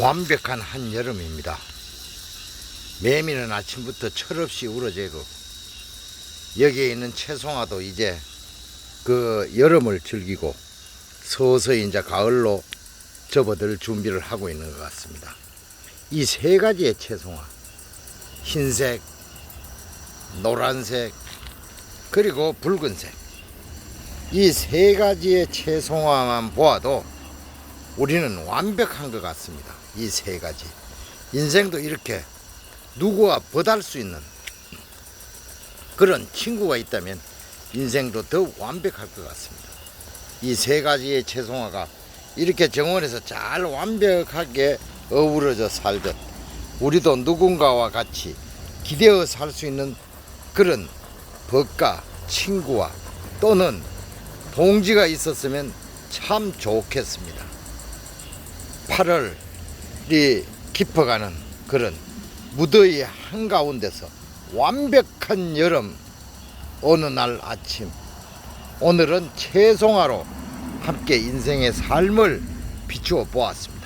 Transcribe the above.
완벽한 한여름입니다. 매미는 아침부터 철없이 우러재고 여기에 있는 채송화도 이제 그 여름을 즐기고 서서히 이제 가을로 접어들 준비를 하고 있는 것 같습니다. 이 세 가지의 채송화 흰색, 노란색, 그리고 붉은색 이 세 가지의 채송화만 보아도 우리는 완벽한 것 같습니다. 이 세 가지. 인생도 이렇게 누구와 버달 수 있는 그런 친구가 있다면 인생도 더욱 완벽할 것 같습니다. 이 세 가지의 채송화가 이렇게 정원에서 잘 완벽하게 어우러져 살듯 우리도 누군가와 같이 기대어 살 수 있는 그런 법과 친구와 또는 동지가 있었으면 참 좋겠습니다. 8월이 깊어가는 그런 무더위 한가운데서 완벽한 여름 어느 날 아침 오늘은 채송화로 함께 인생의 삶을 비추어 보았습니다.